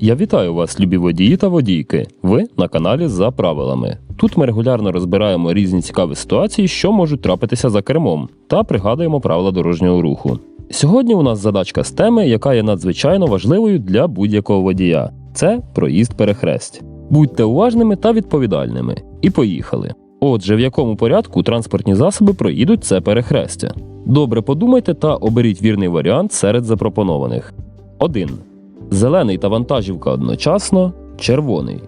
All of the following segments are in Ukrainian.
Я вітаю вас, любі водії та водійки. Ви на каналі за правилами. Тут ми регулярно розбираємо різні цікаві ситуації, що можуть трапитися за кермом, та пригадуємо правила дорожнього руху. Сьогодні у нас задачка з теми, яка є надзвичайно важливою для будь-якого водія. Це проїзд перехресть. Будьте уважними та відповідальними. І поїхали. Отже, в якому порядку транспортні засоби проїдуть це перехрестя? Добре подумайте та оберіть вірний варіант серед запропонованих. 1. Зелений та вантажівка одночасно. Червоний.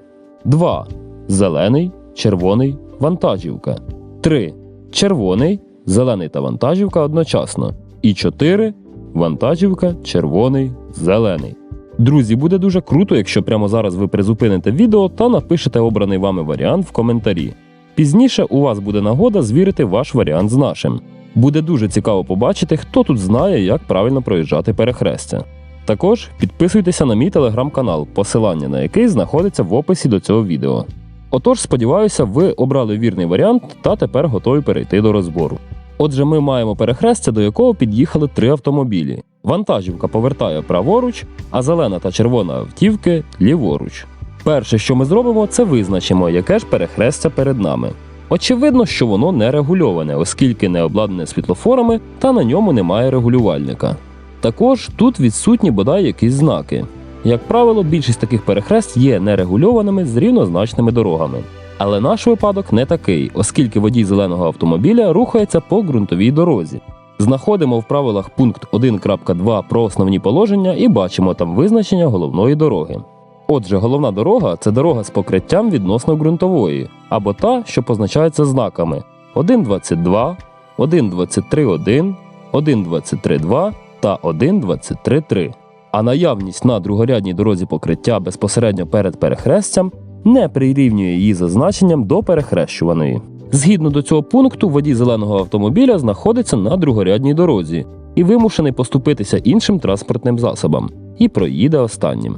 2. Зелений, червоний, вантажівка. 3. Червоний, зелений та вантажівка одночасно. І 4. Вантажівка, червоний, зелений. Друзі, буде дуже круто, якщо прямо зараз ви призупините відео та напишете обраний вами варіант в коментарі. Пізніше у вас буде нагода звірити ваш варіант з нашим. Буде дуже цікаво побачити, хто тут знає, як правильно проїжджати перехрестя. Також підписуйтеся на мій телеграм-канал, посилання на який знаходиться в описі до цього відео. Отож, сподіваюся, ви обрали вірний варіант та тепер готові перейти до розбору. Отже, ми маємо перехрестя, до якого під'їхали три автомобілі. Вантажівка повертає праворуч, а зелена та червона автівки ліворуч. Перше, що ми зробимо, це визначимо, яке ж перехрестя перед нами. Очевидно, що воно не регульоване, оскільки не обладнане світлофорами та на ньому немає регулювальника. Також тут відсутні бодай якісь знаки. Як правило, більшість таких перехрест є нерегульованими з рівнозначними дорогами. Але наш випадок не такий, оскільки водій зеленого автомобіля рухається по ґрунтовій дорозі. Знаходимо в правилах пункт 1.2 про основні положення і бачимо там визначення головної дороги. Отже, головна дорога це дорога з покриттям відносно ґрунтової, або та, що позначається знаками 1.22, 1.23.1, 1.23.2 та 1.23.3. А наявність на другорядній дорозі покриття безпосередньо перед перехрестям не прирівнює її за значенням до перехрещуваної. Згідно до цього пункту, водій зеленого автомобіля знаходиться на другорядній дорозі і вимушений поступитися іншим транспортним засобам і проїде останнім.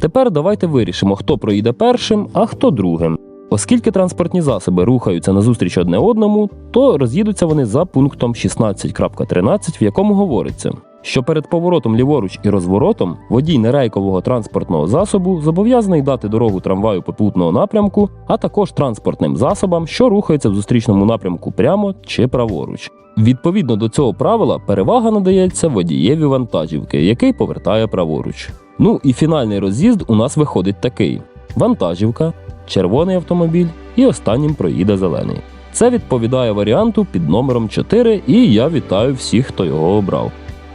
Тепер давайте вирішимо, хто проїде першим, а хто другим. Оскільки транспортні засоби рухаються назустріч одне одному, то роз'їдуться вони за пунктом 16.13, в якому говориться, що перед поворотом ліворуч і розворотом водій нерейкового транспортного засобу зобов'язаний дати дорогу трамваю попутного напрямку, а також транспортним засобам, що рухаються в зустрічному напрямку прямо чи праворуч. Відповідно до цього правила, перевага надається водієві вантажівки, який повертає праворуч. Ну і фінальний роз'їзд у нас виходить такий: вантажівка, червоний автомобіль і останнім проїде зелений. Це відповідає варіанту під номером 4, і я вітаю всіх, хто його обрав.